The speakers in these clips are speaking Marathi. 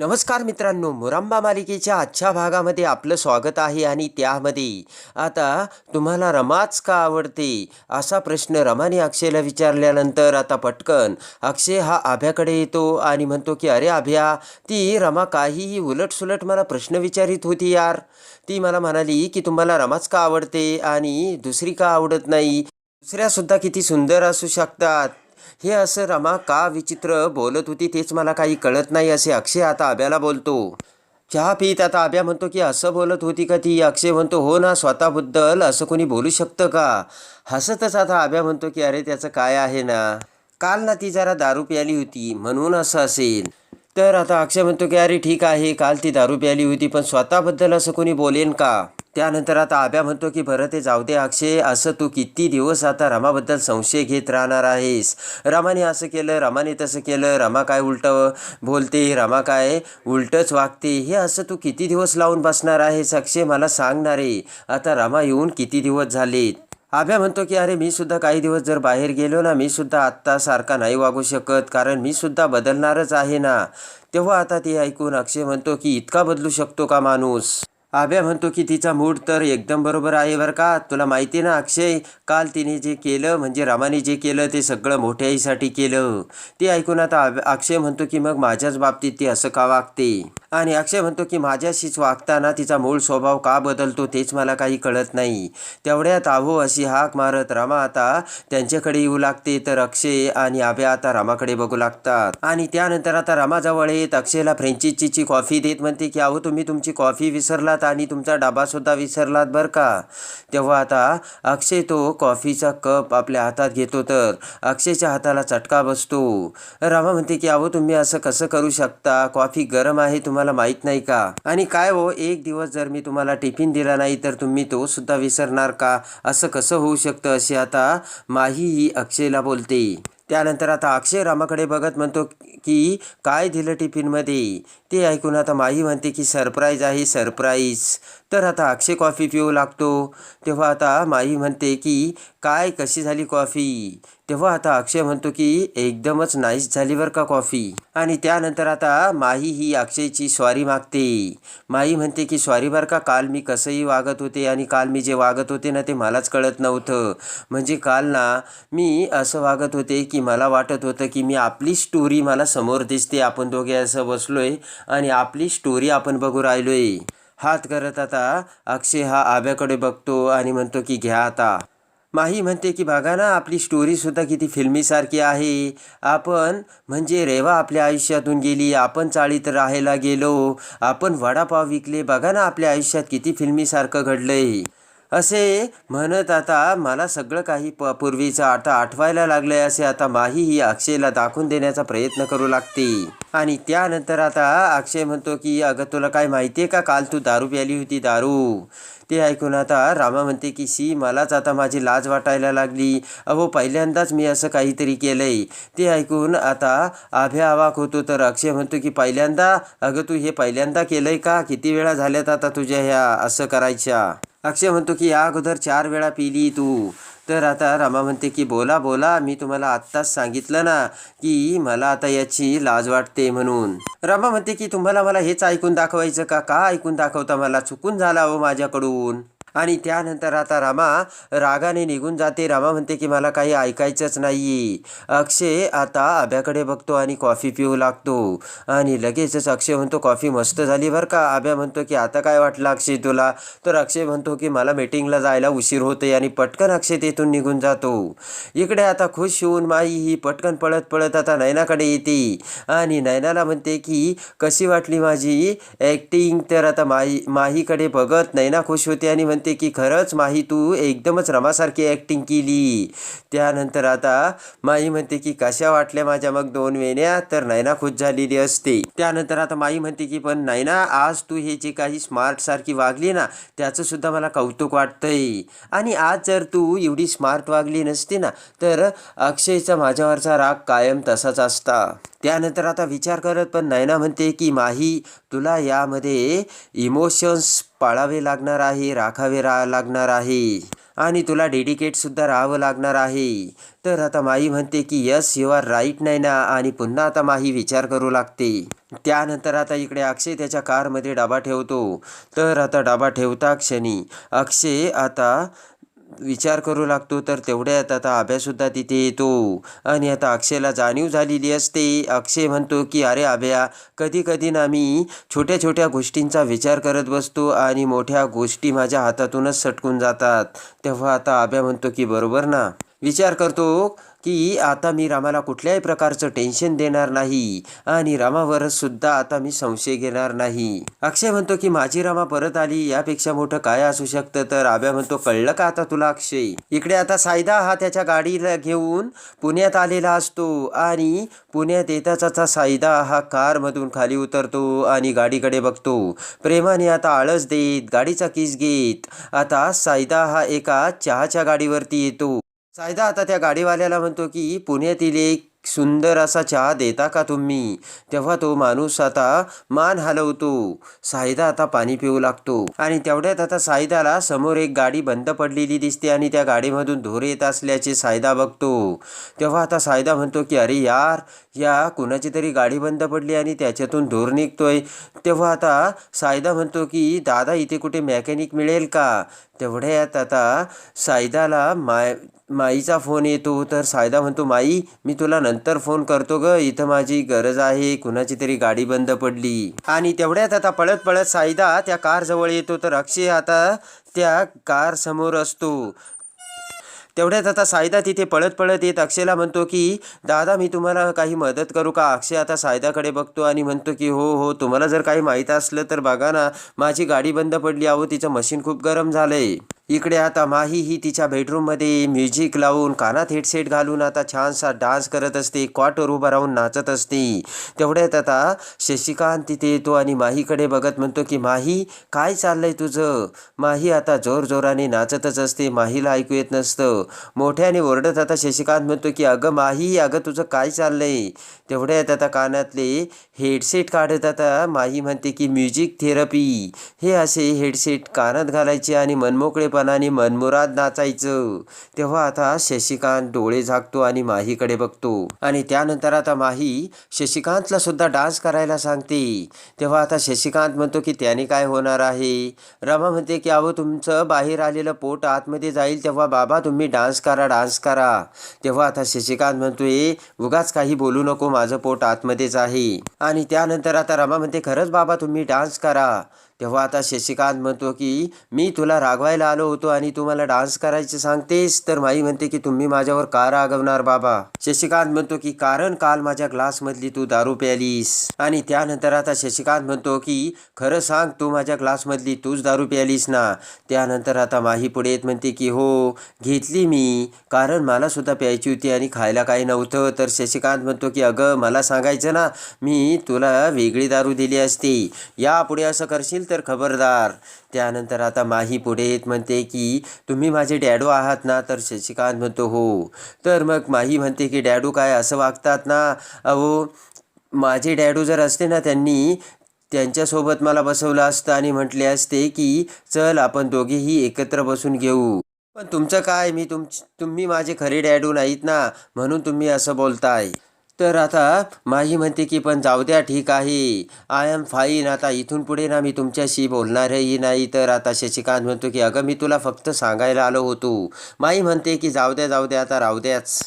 नमस्कार मित्रांनो मुरांबा मालिकेच्या आजच्या भागामध्ये आपलं स्वागत आहे आणि त्यामध्ये आता तुम्हाला रमाच का आवडते असा प्रश्न रमाने अक्षयला विचारल्यानंतर आता पटकन अक्षय हा आभ्याकडे येतो आणि म्हणतो की अरे आभ्या ती रमा काहीही उलटसुलट मला प्रश्न विचारित होती यार. ती मला म्हणाली की तुम्हाला रमाच का आवडते आणि दुसरी का आवडत नाही? दुसऱ्यासुद्धा किती सुंदर असू शकतात. हे असं रमा का विचित्र बोलत होती तेच मला काही कळत नाही असे अक्षय आता आब्याला बोलतो. चहा पित आता आब्या म्हणतो की असं बोलत होती का ती? अक्षय म्हणतो हो ना स्वतःबद्दल असं कोणी बोलू शकतं का? हसतच आता आब्या म्हणतो की अरे त्याचं काय आहे ना? काल ना ती जरा दारू प्याली होती म्हणून असं असेल. तर आता अक्षय म्हणतो की अरे ठीक आहे काल ती दारू प्याली होती पण स्वतःबद्दल असं कोणी बोलेन का? त्यानंतर आता आब्या म्हणतो की बरं ते जाऊ दे अक्षय असं तू किती दिवस आता रमाबद्दल संशय घेत राहणार आहेस? रमाने असं केलं रमाने तसं केलं. रमा काय उलटं बोलते? रमा काय उलटंच वागते? हे असं तू किती दिवस लावून बसणार आहेस? अक्षय मला सांगणार आहे आता रमा येऊन किती दिवस झालेत? आभ्या म्हणतो की अरे मी सुद्धा काही दिवस जर बाहेर गेलो ना मी सुद्धा आत्ता सारखा नाही वागू शकत कारण मी सुद्धा बदलणारच आहे ना. तेव्हा आता ते ऐकून अक्षय म्हणतो की इतका बदलू शकतो का माणूस? आभ्या म्हणतो की तिचा मूड तर एकदम बरोबर आहे बरं का? तुला माहिती आहे ना अक्षय काल तिने जे केलं म्हणजे रामाने जे केलं ते सगळं मोठ्याईसाठी केलं. ते ऐकून आता अक्षय म्हणतो की मग माझ्याच बाबतीत ती असं का वागते? आणि अक्षय म्हणतो की माझ्याशीच वागताना तिचा मूळ स्वभाव का बदलतो तेच मला काही कळत नाही. तेवढ्यात आहो अशी हाक मारत रामा आता त्यांच्याकडे येऊ लागते तर अक्षय आणि आभ्या आता रामाकडे बघू लागतात. आणि त्यानंतर आता रामाजवळ येत अक्षयला फ्रेंचीची कॉफी देत म्हणते की अहो तुम्ही तुमची कॉफी विसरलात आणि तुमचा डबासुद्धा विसरलात बरं का? तेव्हा आता अक्षय तो कॉफीचा कप आपल्या हातात घेतो तर अक्षयच्या हाताला चटका बसतो. रामा म्हणते की अहो तुम्ही असं कसं करू शकता? कॉफी गरम आहे तुम्हाला माहीत नाही का? आणि काय हो एक दिवस जर मी तुम्हाला टिफिन दिला नाही तर तुम्ही तो सुद्धा विसरणार का? असं कसं होऊ शकतं? असे आता माही ही अक्षयला बोलते. त्यानंतर आता अक्षय रामाकडे बघत म्हणतो की काय दिलं टिफिनमध्ये? ते ऐकून आता माही म्हणते की सरप्राईज आहे सरप्राईज. तर आता अक्षय कॉफी पिऊ लागतो. तेव्हा आता माही म्हणते की काय कशी झाली कॉफी? तेव्हा आता अक्षय म्हणतो की एकदमच नाईस झाली बरं का कॉफी? आणि त्यानंतर आता माही ही अक्षयची स्वारी मागते. माही म्हणते की स्वारी बरं का काल मी कसंही वागत होते आणि काल मी जे वागत होते ना ते मलाच कळत नव्हतं. म्हणजे काल ना मी असं वागत होते की मला वाटत होतं की मी आपली स्टोरी मला समोर दिसते. आपण दोघे असं बसलोय आणि आपली स्टोरी आपण बघू राहिलोय. हात करत आता अक्षय हा आब्याकडे बघतो आणि म्हणतो की घ्या आता. माही म्हणते की बघा ना आपली स्टोरीसुद्धा किती फिल्मीसारखी आहे. आपण म्हणजे रेवा आपल्या आयुष्यातून गेली आपण चाळीत राहायला गेलो आपण वडापाव विकले. बघा ना आपल्या आयुष्यात किती फिल्मीसारखं घडलंय. असे म्हणत आता मला सगळं काही प पूर्वीचं आता आठवायला लागलं आहे असे आता माही ही अक्षयला दाखवून देण्याचा प्रयत्न करू लागते. आणि त्यानंतर आता अक्षय म्हणतो की अगं तुला काय माहिती आहे का काल तू दारू प्याली होती दारू. ते ऐकून आता रामा म्हणते की सी मलाच आता माझी लाज वाटायला लागली. अहो पहिल्यांदाच मी असं काहीतरी केलंय. ते ऐकून आता आभ्या होतो. तर अक्षय म्हणतो की पहिल्यांदा? अगं तू हे पहिल्यांदा केलंय का? किती वेळा झाल्यात आता तुझ्या ह्या असं करायच्या? अक्षय म्हणतो की या अगोदर चार वेळा पिली तू. तर आता रमा म्हणते की बोला बोला मी तुम्हाला आत्ताच सांगितलं ना की मला आता याची लाज वाटते म्हणून. रमा म्हणते की तुम्हाला मला हेच ऐकून दाखवायचं का? का ऐकून दाखवता? मला चुकून झाला हो माझ्याकडून. आणि त्यानंतर आता रामा रागाने निघून जाते. रामा म्हणते की मला काही ऐकायचंच नाही अक्षय आता आब्याकडे बघतो आणि कॉफी पिऊ लागतो. आणि लगेचच अक्षय म्हणतो कॉफी मस्त झाली बरं का? आब्या म्हणतो की आता काय वाटलं अक्षय तुला? तर अक्षय म्हणतो की मला मीटिंगला जायला उशीर होते आणि पटकन अक्षय तेथून निघून जातो. इकडे आता खुश होऊन माई ही पटकन पळत पळत आता नयनाकडे येते. आणि नयनाला म्हणते की कशी वाटली माझी ॲक्टिंग तर आता माई माहीकडे बघत नैना खुश होते आणि म्हणते की खरंच माही तू एकदमच रमासारखी ॲक्टिंग केली. त्यानंतर आता माई म्हणते की कशा वाटल्या माझ्या मग दोन वेण्या? तर नैना खुश झालेली असते. त्यानंतर आता माई म्हणते की पण नैना आज तू हे जे काही स्मार्ट सारखी वागली ना त्याचं सुद्धा मला कौतुक वाटतंय. आणि आज जर तू एवढी स्मार्ट वागली नसती ना तर अक्षयचा माझ्यावरचा राग कायम तसाच असता. त्यानंतर आता विचार करत पण नैना म्हणते की माही तुला यामध्ये इमोशन्स पाळावे लागणार आहे राखावे रा लागणार आहे आणि तुला डेडिकेटसुद्धा राहावं लागणार आहे. तर आता माई म्हणते की यस यू आर राईट नाही ना आणि पुन्हा आता माही विचार करू लागते. त्यानंतर आता इकडे अक्षय त्याच्या कारमध्ये डबा ठेवतो. तर आता डबा ठेवता क्षणी अक्षय आता विचार करू लागतो तर तेवढ्यात आता आभ्यासुद्धा तिथे येतो. आणि आता अक्षयला जाणीव झालेली असते. अक्षय म्हणतो की अरे आभ्या कधी कधी ना मी छोट्या छोट्या गोष्टींचा विचार करत बसतो आणि मोठ्या गोष्टी माझ्या हातातूनच सटकून जातात. तेव्हा आता आभ्या म्हणतो की बरोबर ना? विचार करतो. की आता मी रामाला कुठल्याही प्रकारचं टेन्शन देणार नाही आणि रामावर सुद्धा आता मी संशय घेणार नाही. अक्षय म्हणतो की माझी रामा परत आली यापेक्षा मोठं काय असू शकतं? तर आब्या म्हणतो कळलं का आता तुला अक्षय? इकडे आता सायदा हा त्याच्या गाडीला घेऊन पुण्यात आलेला असतो आणि पुण्यात येताच आता सायदा हा कारमधून खाली उतरतो आणि गाडीकडे बघतो. प्रेमाने आता आळस देत गाडीचा किस घेत. आता सायदा हा एका चहाच्या गाडीवरती येतो. सायदा आता त्या गाडीवाल्याला म्हणतो की पुण्यातील एक सुंदर असा चहा देता का तुम्ही? तेव्हा तो माणूस आता मान हलवतो. सायदा आता पाणी पिऊ लागतो. आणि तेवढ्यात आता सायदाला समोर एक गाडी बंद पडलेली दिसते आणि त्या गाडीमधून धूर येत असल्याचे सायदा बघतो. तेव्हा आता सायदा म्हणतो की अरे यार या कुणाची तरी गाडी बंद पडली आणि त्याच्यातून धूर निघतोय. तेव्हा आता सायदा म्हणतो की दादा इथे कुठे मेकॅनिक मिळेल का? तेवढ्यात आता सायदाला माय माईचा फोन येतो तर सायदा म्हणतो माई मी तुला नंतर फोन करतो ग. इथं माझी गरज आहे. कुणाची तरी गाडी बंद पडली. आणि तेवढ्यात आता पळत पळत सायदा त्या कारजवळ येतो तर अक्षय आता त्या कार समोर असतो. तेवढ्यात आता सायदा तिथे पळत पळत येत अक्षयला म्हणतो की दादा मी तुम्हाला काही मदत करू का? अक्षय आता सायदाकडे बघतो आणि म्हणतो की हो हो तुम्हाला जर काही माहीत असलं तर बघा ना. माझी गाडी बंद पडली. अहो तिचं मशीन खूप गरम झालं आहे इकडे आता माही ही तिच्या बेडरूममध्ये म्युझिक लावून कानात हेडसेट घालून आता छानसा डान्स करत असते क्वाटर उभं राहून नाचत असते. तेवढ्यात आता शशिकांत तिथे येतो आणि माहीकडे बघत म्हणतो की माही काय चाललंय तुझं? माही आता जोरजोराने नाचतच असते माहीला ऐकू येत नसतं. मोठ्याने ओरडत आता शशिकांत म्हणतो की अगं माही अगं तुझं काय चाललंय? तेवढ्यात आता कानातले हेडसेट काढत आता माही म्हणते की म्युझिक थेरपी हे असे हेडसेट कानात घालायचे आणि मनमोकळेपणाने मनमुराद नाचायचं. तेव्हा आता शशिकांत डोळे झाकतो आणि माहीकडे बघतो. आणि त्यानंतर आता माही शशिकांतला सुद्धा डान्स करायला सांगते. तेव्हा आता शशिकांत म्हणतो की त्याने काय होणार आहे? रमा म्हणते की अहो तुमचं बाहेर आलेलं पोट आतमध्ये जाईल तेव्हा बाबा तुम्ही डान्स करा डान्स करा. तेव्हा आता शशिकांत म्हणतोय उगाच काही बोलू नको माझं पोट आतमध्येच आहे. आणि त्यानंतर आता रमा म्हणते खरंच बाबा तुम्ही डान्स करा. तेव्हा आता शशिकांत म्हणतो की मी तुला रागवायला आलो होतो आणि तू मला डान्स करायचे सांगतेस तर माई म्हणते की तुम्ही माझ्यावर का रागवणार बाबा? शशिकांत म्हणतो की कारण काल माझ्या ग्लासमधली तू दारू प्यालीस. आणि त्यानंतर आता शशिकांत म्हणतो की खरं सांग तू माझ्या ग्लासमधली तूच दारू प्यालीस ना. त्यानंतर आता माही पुढे येत म्हणते की हो घेतली मी कारण मला सुद्धा प्यायची होती आणि खायला काही नव्हतं. तर शशिकांत म्हणतो की अगं मला सांगायचं ना मी तुला वेगळी दारू दिली असती. यापुढे असं करशील तर खबरदार. त्यानंतर आता माही पुढे येत म्हणते की तुम्ही माझे डॅडू आहात ना? तर शशिकांत म्हणतो हो. तर मग माही म्हणते की डॅडू काय असं वागतात ना? अहो माझे डॅडू जर असते ना त्यांनी त्यांच्यासोबत मला बसवलं असतं आणि म्हटले असते की चल आपण दोघेही एकत्र बसून घेऊ. पण तुमचं काय? मी तुम तुम्ही माझे खरे डॅडू नाहीत ना? म्हणून तुम्ही असं बोलताय. तर आता माही म्हणते की पण जाऊ द्या ठीक आहे. आय एम फाईन आता इथून पुढे ना मी तुमच्याशी बोलणारही नाही. तर आता शशिकांत म्हणतो की अगं मी तुला फक्त सांगायला आलो होतो. माई म्हणते की जाऊ द्या जाऊ द्या आता राहू द्याच.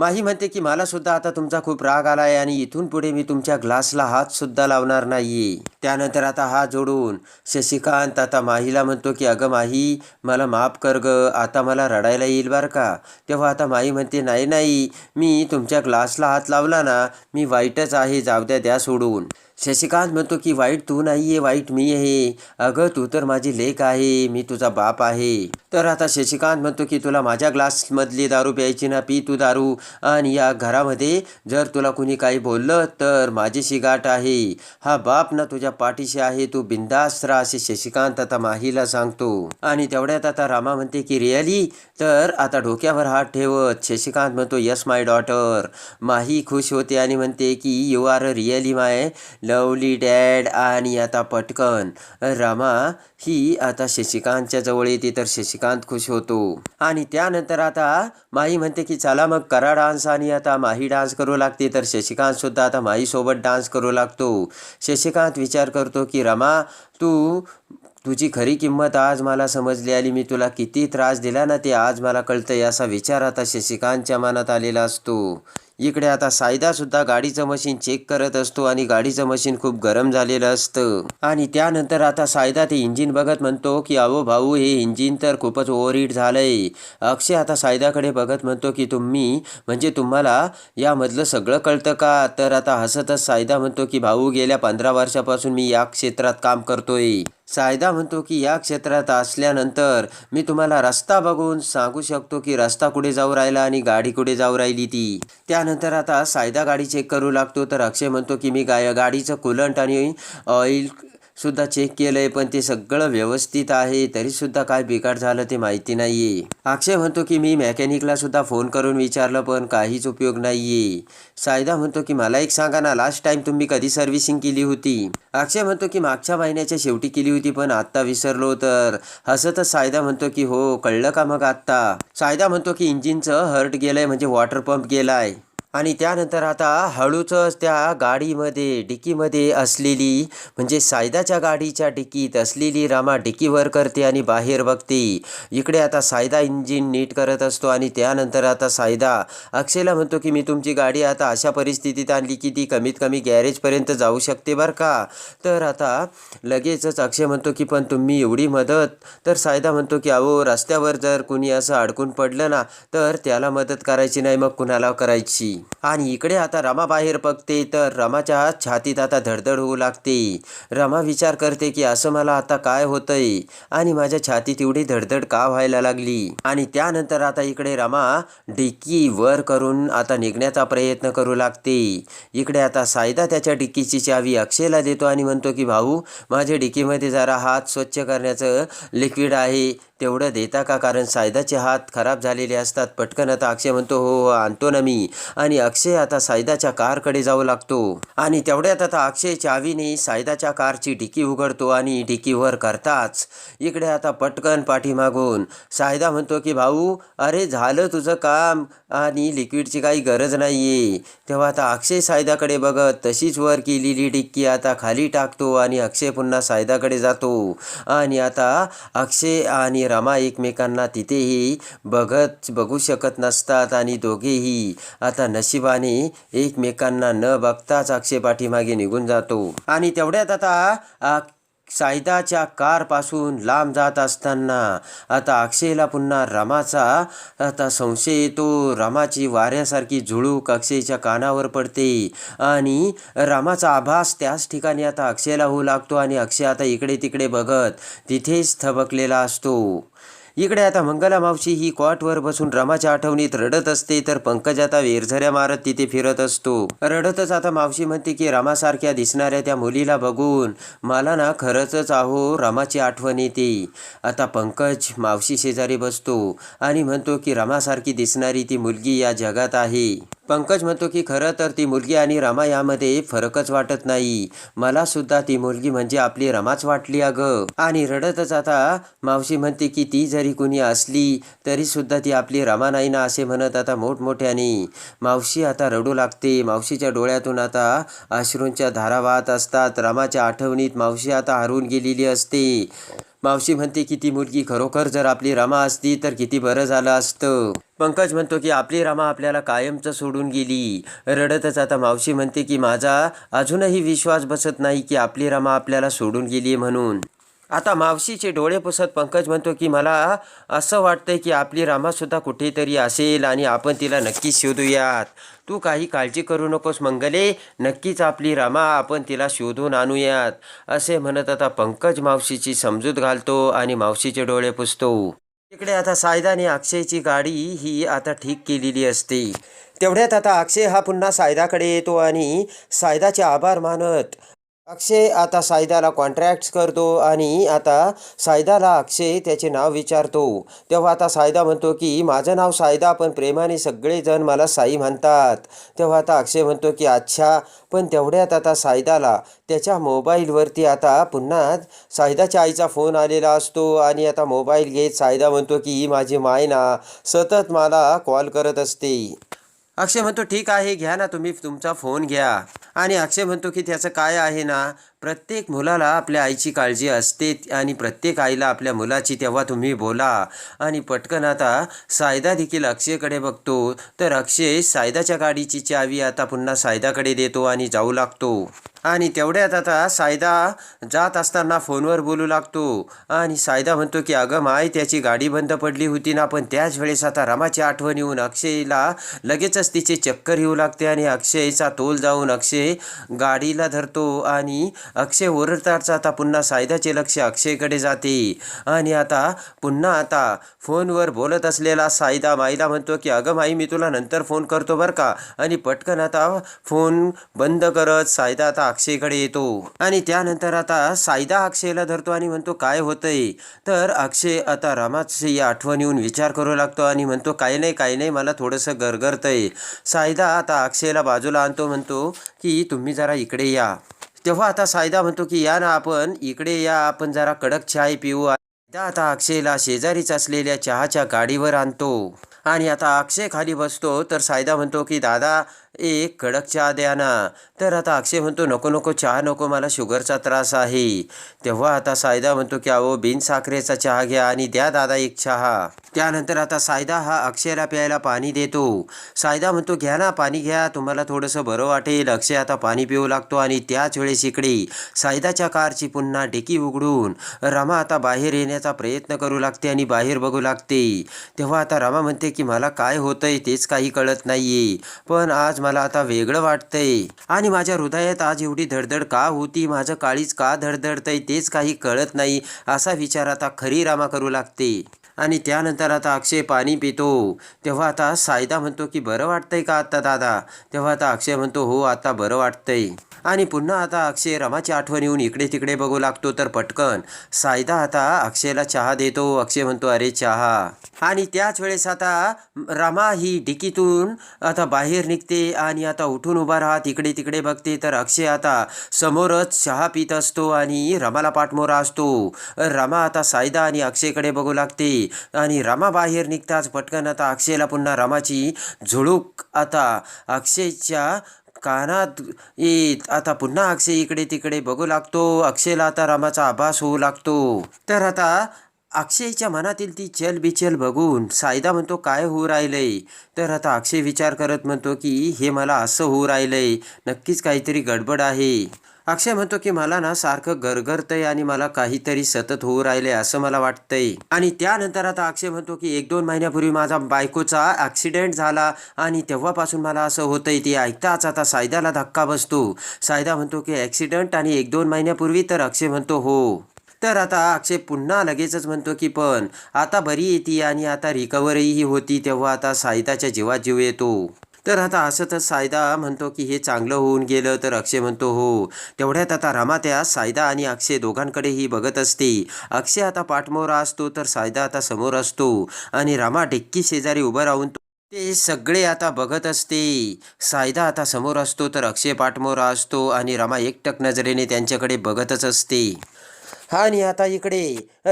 माही म्हणते की मला सुद्धा आता तुमचा खूप राग आला आहे आणि इथून पुढे मी तुमच्या ग्लासला हात सुद्धा लावणार नाही त्यानंतर आता हात जोडून शशिकांत आता माहीला म्हणतो की अगं माही मला माफ कर ग आता मला रडायला येईल बरं का. तेव्हा आता माही म्हणते नाही नाही मी तुमच्या ग्लासला हात लावला ना मी वाईटच आहे जाऊ द्या द्या सोडून. शशिकांत म्हणतो की वाईट तू नाही आहे वाईट मी आहे अगं तू तर माझी लेक आहे मी तुझा बाप आहे. तर आता शशिकांत म्हणतो की तुला माझ्या ग्लासमधली दारू प्यायची ना पी तू दारू. आणि या घरामध्ये जर तुला कुणी काही बोललं तर माझीशी गाठ आहे. हा बाप ना तुझ्या पाठीशी आहे तू बिंदास राहा असे शशिकांत आता माहीला सांगतो. आणि तेवढ्यात आता रामा म्हणते की रिअली तर आता डोक्यावर हात ठेवत. शशिकांत म्हणतो यस माय डॉटर. माही खुश होते आणि म्हणते की you are really my lovely dad आणि आता पटकन. रमा ही आता शशिकांतच्या जवळ येते तर शशिकांत खुश होतो. आणि त्यानंतर आता माही म्हणते की चला मग करा डान्स आणि आता माही डान्स करू लागते. तर शशिकांत सुद्धा आता माहीसोबत डान्स करू लागतो. शशिकांत विचार करतो की रमा तू तुझी खरी किंमत आज मला समजली आली. मी तुला किती त्रास दिला ना ते आज मला कळतं असा विचार आता शशिकांतच्या मनात आलेला असतो. इकडे आता सायदा सुद्धा गाडीचं मशीन चेक करत असतो आणि गाडीचं मशीन खूप गरम झालेलं असतं. आणि त्यानंतर आता सायदा ते इंजिन बघत म्हणतो की अहो भाऊ हे इंजिन तर खूपच ओव्हरहीट झालंय. अक्षय आता सायदाकडे बघत म्हणतो की तुम्ही म्हणजे तुम्हाला यामधलं सगळं कळतं का? तर आता हसतच सायदा म्हणतो की भाऊ गेल्या पंधरा वर्षापासून मी या क्षेत्रात काम करतोय. सायदा म्हणतो की या क्षेत्रात असल्यानंतर मी तुम्हाला रस्ता बघून सांगू शकतो की रस्ता कुठे जाऊ राहिला आणि गाडी कुठे जाऊ राहिली ती. त्यानंतर आता सायदा गाडी चेक करू लागतो तर अक्षय म्हणतो की मी गाय गाडीचं कुलंट आणि ऑइल सुद्धा चेक केलंय पण ते सगळं व्यवस्थित आहे तरीसुद्धा काय बिघाड झालं ते माहिती नाहीये. अक्षय म्हणतो की मी मेकॅनिकला सुद्धा फोन करून विचारलं पण काहीच उपयोग नाहीये. सायदा म्हणतो की मला एक सांगा ना लास्ट टाइम तुम्ही कधी सर्व्हिसिंग केली होती? अक्षय म्हणतो की मागच्या महिन्याच्या शेवटी केली होती पण आत्ता विसरलो तर. हसतच सायदा म्हणतो की हो कळलं का मग आत्ता? सायदा म्हणतो की इंजिनचं हर्ट गेलंय म्हणजे वॉटर पंप गेलाय. आणि त्यानंतर आता हळूच त्या गाडीमध्ये डिकीमध्ये असलेली म्हणजे सायदाच्या गाडीच्या डिकीत असलेली रामा डिकीवर करते आणि बाहेर बघते. इकडे आता सायदा इंजिन नीट करत असतो आणि त्यानंतर आता सायदा अक्षयला म्हणतो की मी तुमची गाडी आता अशा परिस्थितीत आणली की ती कमीत कमी गॅरेजपर्यंत जाऊ शकते बरं का? तर आता लगेचच अक्षय म्हणतो की पण तुम्ही एवढी मदत. तर सायदा म्हणतो की अहो रस्त्यावर जर कुणी असं अडकून पडलं ना तर त्याला मदत करायची नाही मग कुणाला करायची? आणि इकडे आता रमा बाहेर बघते तर रमाच्या छातीत आता धडधड होऊ लागते. रमा विचार करते की असं मला आता काय होतंय? आणि माझ्या छातीत एवढी धडधड का व्हायला लागली? आणि त्यानंतर आता इकडे रमा डिक्की वर करून आता निघण्याचा प्रयत्न करू लागते. इकडे आता सायदा त्याच्या डिक्कीची चावी अक्षयला देतो आणि म्हणतो की भाऊ माझ्या डिक्कीमध्ये जरा हात स्वच्छ करण्याचं लिक्विड आहे. तेवढं देता का? कारण सायदाचे हात खराब झालेले असतात. पटकन आता अक्षय म्हणतो हो हो आणतो ना मी. आणि आणि अक्षय आता सायदाच्या कारकडे जाऊ लागतो. आणि तेवढ्यात आता अक्षय चावीने सायदाच्या कारची डिकी उघडतो आणि डिकीवर करताच इकडे आता पटकन पाठीमागून. सायदा म्हणतो की भाऊ अरे झालं तुझं काम आणि लिक्विडची काही गरज नाही आहे तेव्हा आता अक्षय सायदाकडे बघत तशीच वर केलेली डिक्की आता खाली टाकतो आणि अक्षय पुन्हा सायदाकडे जातो. आणि आता अक्षय आणि रमा एकमेकांना तिथेही बघत बघू शकत नसतात आणि दोघेही आता नशिबाने एकमेकांना न बघताच अक्षय पाठीमागे निघून जातो. आणि तेवढ्यात आता आ, सायदाच्या कारपासून लांब जात असताना आता अक्षयला पुन्हा रमाचा आता संशय येतो. रमाची वाऱ्यासारखी झुळूक अक्षयच्या कानावर पडते. आणि रमाचा आभास त्याच ठिकाणी आता अक्षयला होऊ लागतो आणि अक्षय आता इकडे तिकडे बघत तिथेच थबकलेला असतो. इकडे आता मंगला मावशी ही कॉटवर बसून रमाच्या आठवणीत रडत असते तर पंकज आता वेरझऱ्या मारत तिथे फिरत असतो. रडतच आता मावशी म्हणते की रमासारख्या दिसणाऱ्या त्या मुलीला बघून मला ना खरंच आहो रमाची आठवण येते. आता पंकज मावशी शेजारी बसतो आणि म्हणतो की रमासारखी दिसणारी ती मुलगी या जगात आहे. पंकज म्हणतो की खरं तर ती मुलगी आणि रमा यामध्ये फरकच वाटत नाही. मला सुद्धा ती मुलगी म्हणजे आपली रमाच वाटली अगं. आणि रडतच आता मावशी म्हणते की ती जरी कुणी असली तरी सुद्धा ती आपली रमा नाही ना असे म्हणत आता मोठमोठ्याने. मावशी आता रडू लागते. मावशीच्या डोळ्यातून आता अश्रूंच्या धारा वाहत असतात. रमाच्या आठवणीत मावशी आता हरवून गेलेली असते. मावशी म्हणते की ती मुलगी खरोखर जर आपली रमा असती तर किती बरं झालं असतं. पंकज म्हणतो की आपली रमा आपल्याला कायमचं सोडून गेली. रडतच आता मावशी म्हणते की माझा अजूनही विश्वास बसत नाही की आपली रमा आपल्याला सोडून गेली म्हणून. आता मावशीचे डोळे पुसत पंकज म्हणतो की मला असं वाटतंय की आपली रामासुद्धा कुठेतरी असेल आणि आपण तिला नक्कीच शोधूयात. तू काही काळजी करू नकोस मंगले. नक्कीच आपली रामा आपण तिला शोधून आणूयात. असे म्हणत आता पंकज मावशीची समजूत घालतो आणि मावशीचे डोळे पुसतो. इकडे आता सायदाने अक्षयची गाडी ही आता ठीक केलेली असते. तेवढ्यात आता अक्षय हा पुन्हा सायदाकडे येतो आणि सायदाचे आभार मानत अक्षय आता सायदाला कॉन्ट्रॅक्ट करतो आणि आता सायदाला अक्षय त्याचे नाव विचारतो. तेव्हा आता सायदा म्हणतो की माझं नाव सायदा पण प्रेमाने सगळेजण मला साई म्हणतात. तेव्हा आता अक्षय म्हणतो की अच्छा पण तेवढ्यात आता सायदाला त्याच्या मोबाईलवरती आता पुन्हा सायदाच्या आईचा फोन आलेला असतो आणि आता मोबाईल घेत सायदा म्हणतो की ही माझी माय ना सतत मला कॉल करत असते. अक्षय म्हणतो ठीक आहे घ्या ना तुम्ही तुमचा फोन घ्या. आणि अक्षय म्हणतो की त्याचं काय आहे ना प्रत्येक मुलाला आपल्या आईची काळजी असते आणि प्रत्येक आईला आपल्या मुलाची तेव्हा तुम्ही बोला. आणि पटकन आता सायदा देखील अक्षयकडे बघतो. तर अक्षय सायदाच्या गाडीची चावी आता पुन्हा सायदाकडे देतो आणि जाऊ लागतो. आणि तेवढ्यात आता सायदा जात असताना फोनवर बोलू लागतो. आणि सायदा म्हणतो की अगं माय त्याची गाडी बंद पडली होती ना पण त्याच वेळेस आता रमाची आठवण येऊन अक्षयला लगेचच तिचे चक्कर येऊ लागते आणि अक्षयचा तोल जाऊन अक्षय गाडीला धरतो आणि अक्षय ओरडताच आता पुन्हा सायदाचे लक्ष अक्षयकडे जाते. आणि आता पुन्हा आता फोनवर बोलत असलेला सायदा माईला म्हणतो की अगं माई मी तुला नंतर फोन करतो बरं का. आणि पटकन आता फोन बंद करत सायदा आता अक्षयकडे येतो. आणि त्यानंतर आता सायदा अक्षयला धरतो आणि म्हणतो काय होतंय? तर अक्षय आता रामाची आठवण येऊन विचार करू लागतो आणि म्हणतो काही नाही काही नाही मला थोडंसं गरगरतंय. सायदा आता अक्षयला बाजूला आणतो म्हणतो की तुम्ही जरा इकडे या. तेव्हा आता सायदा म्हणतो की या ना आपण इकडे या आपण जरा कडक चाय पिऊ. सायदा आता अक्षयला शेजारीच असलेल्या चहाच्या गाडीवर आणतो. आणि आता अक्षय खाली बसतो तर सायदा म्हणतो की दादा एक कडक चहा द्या ना. तर आता अक्षय म्हणतो नको नको चहा नको मला शुगरचा त्रास आहे. तेव्हा आता सायदा म्हणतो की अहो बिन साखरेचा चहा घ्या आणि द्या दादा एक चहा. त्यानंतर आता सायदा हा अक्षयला प्यायला पाणी देतो. सायदा म्हणतो घ्या ना पाणी घ्या तुम्हाला थोडंसं बरं वाटेल. अक्षय आता पाणी पिऊ लागतो आणि त्याच वेळेस इकडे सायदाच्या कारची पुन्हा डिकी उघडून रमा आता बाहेर येण्याचा प्रयत्न करू लागते आणि बाहेर बघू लागते. तेव्हा आता रमा म्हणते की मला काय होतंय तेच काही कळत नाहीये. पण आज मला आता वेगळं वाटतंय. आणि माझ्या हृदयात आज एवढी धडधड का होती? माझं काळीच का धडधडतंय? तेच काही कळत नाही. असा विचार आता खरी रामा करू लागते. आणि त्यानंतर आता अक्षय पाणी पितो. तेव्हा आता सायदा म्हणतो की बरं वाटतंय का आता दादा? तेव्हा आता अक्षय म्हणतो हो आता बरं वाटतंय. आणि पुन्हा आता अक्षय रमाची आठवण येऊन इकडे तिकडे बघू लागतो तर पटकन. सायदा आता अक्षयला चहा देतो. अक्षय म्हणतो अरे चहा. आणि त्याच वेळेस आता रमा ही डिकीतून आता बाहेर निघते आणि आता उठून उभा राहत इकडे तिकडे बघते. तर अक्षय आता समोरच चहा पित असतो आणि रमाला पाठमोरा असतो. रमा आता सायदा आणि अक्षयकडे बघू लागते. आणि रमा बाहेर निघताच पटकन आता अक्षयला पुन्हा रमाची झुळूक आता अक्षयच्या कानात येत आता पुन्हा अक्षय इकडे तिकडे बघू लागतो. अक्षयला आता रामाचा आभास होऊ लागतो. तर आता अक्षयच्या मनातील ती चल बिचल बघून सायदा म्हणतो काय होऊ राहिलंय? तर आता अक्षय विचार करत म्हणतो की हे मला असं होऊ राहिलंय. नक्कीच काहीतरी गडबड आहे. अक्षय म्हणतो की मला ना सारखं गरगरतंय आणि मला काहीतरी सतत होऊ राहिले असं मला वाटतंय. आणि त्यानंतर आता अक्षय म्हणतो की एक दोन महिन्यापूर्वी माझा बायकोचा ॲक्सिडेंट झाला आणि तेव्हापासून मला असं होतंय ते ऐकताच आता सायदाला धक्का बसतो. सायदा म्हणतो की ॲक्सिडेंट आणि एक दोन महिन्यापूर्वी तर अक्षय म्हणतो हो. तर आता अक्षय पुन्हा लगेचच म्हणतो की पण आता बरी येते आणि आता रिकव्हरीही होती तेव्हा आता सायदाच्या जीवात जीव येतो. तर आता असं तर सायदा म्हणतो की हे चांगलं होऊन गेलं तर अक्षय म्हणतो हो. तेवढ्यात आता रमात्या सायदा आणि अक्षय दोघांकडेही बघत असते. अक्षय आता पाठमोरा असतो तर सायदा आता समोर असतो. आणि रमा डिक्की शेजारी उभं राहून ते सगळे आता बघत असते. सायदा आता समोर असतो तर अक्षय पाठमोरा असतो आणि रमा एकटक नजरेने त्यांच्याकडे बघतच असते. आणि आता इकडे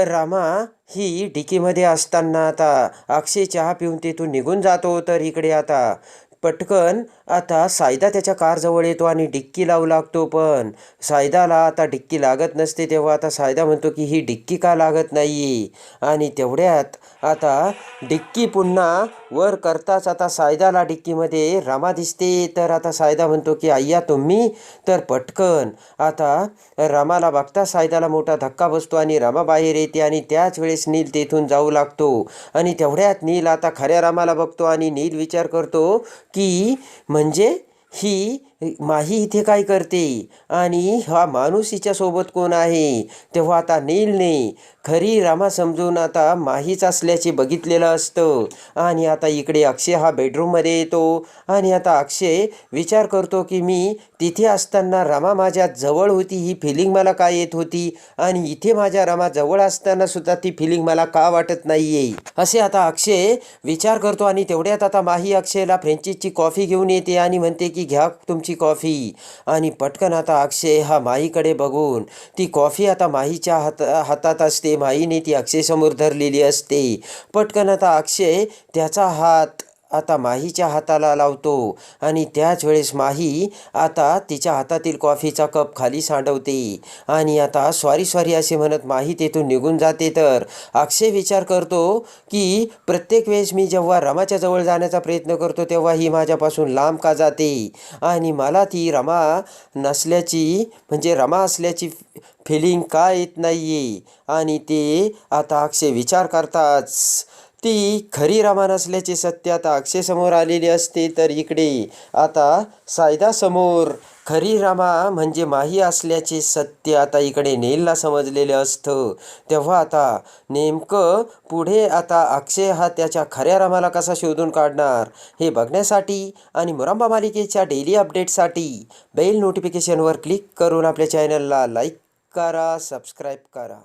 रामा ही डिकीमध्ये असताना आता अक्षय चहा पिऊन तिथून निघून जातो तर इकडे आता पटकन. आता सायदा त्याच्या कारजवळ येतो आणि डिक्की लावू लागतो पण. सायदाला आता डिक्की लागत नसते तेव्हा आता सायदा म्हणतो की ही डिक्की का लागत नाही आणि तेवढ्यात आता डिक्की पुन्हा वर करताच आता सायदाला डिक्कीमध्ये रामा दिसते. तर आता सायदा म्हणतो की अय्या तुम्ही तर पटकन आता रामाला बघता सायदाला मोठा धक्का बसतो आणि रमा बाहेर येते आणि त्याच वेळेस नील तेथून जाऊ लागतो. आणि तेवढ्यात नील आता खऱ्या रामाला बघतो आणि नील विचार करतो की म्हणजे ही माही इथे काय करते? आणि हा माणूस हिच्यासोबत कोण आहे? तेव्हा आता नीलने खरी रामा समजून आता माहीच असल्याचे बघितलेलं असतं. आणि आता इकडे अक्षय हा बेडरूममध्ये येतो. आणि आता अक्षय विचार करतो की मी तिथे असताना रामा माझ्या जवळ होती ही फिलिंग मला काय येत होती? आणि इथे माझ्या रामा जवळ असताना सुद्धा ती फिलिंग मला का वाटत नाही आहे असे आता अक्षय विचार करतो आणि तेवढ्यात आता माही अक्षयला फ्रेंचीची कॉफी घेऊन येते आणि म्हणते की घ्या तुमची कॉफी. आणि पटकन आता अक्षय हा माईकडे बघून ती कॉफी आता माहीच्या हात हातात असते माईने ती अक्षयसमोर धरलेली असते. पटकन आता अक्षय त्याचा हात आता माहीच्या हाताला लावतो. आणि त्याच वेळेस माही आता तिच्या हातातील कॉफीचा कप खाली सांडवते. आणि आता सॉरी सॉरी असे म्हणत माही तेथून निघून जाते तर अक्षय विचार करतो की प्रत्येक वेळेस मी जेव्हा रमाच्या जवळ जाण्याचा प्रयत्न करतो तेव्हा ही माझ्यापासून लांब का जाते? आणि मला ती रमा नसल्याची म्हणजे रमा असल्याची फिलिंग का येत नाही आहे आणि ते आता अक्षय विचार करताच ती खरी रमा नसल्याचे सत्य आता अक्षयसमोर आलेली असते तर इकडे आता सायदासमोर खरी रमा म्हणजे माही असल्याचे सत्य आता इकडे नेलला समजलेलं असतं. तेव्हा आता नेमकं पुढे आता अक्षय हा त्याच्या खऱ्या रमाला कसा शोधून काढणार हे बघण्यासाठी आणि मुरंबा मालिकेच्या डेली अपडेटसाठी बेल नोटिफिकेशनवर क्लिक करून आपल्या चॅनलला लाईक करा सबस्क्राईब करा.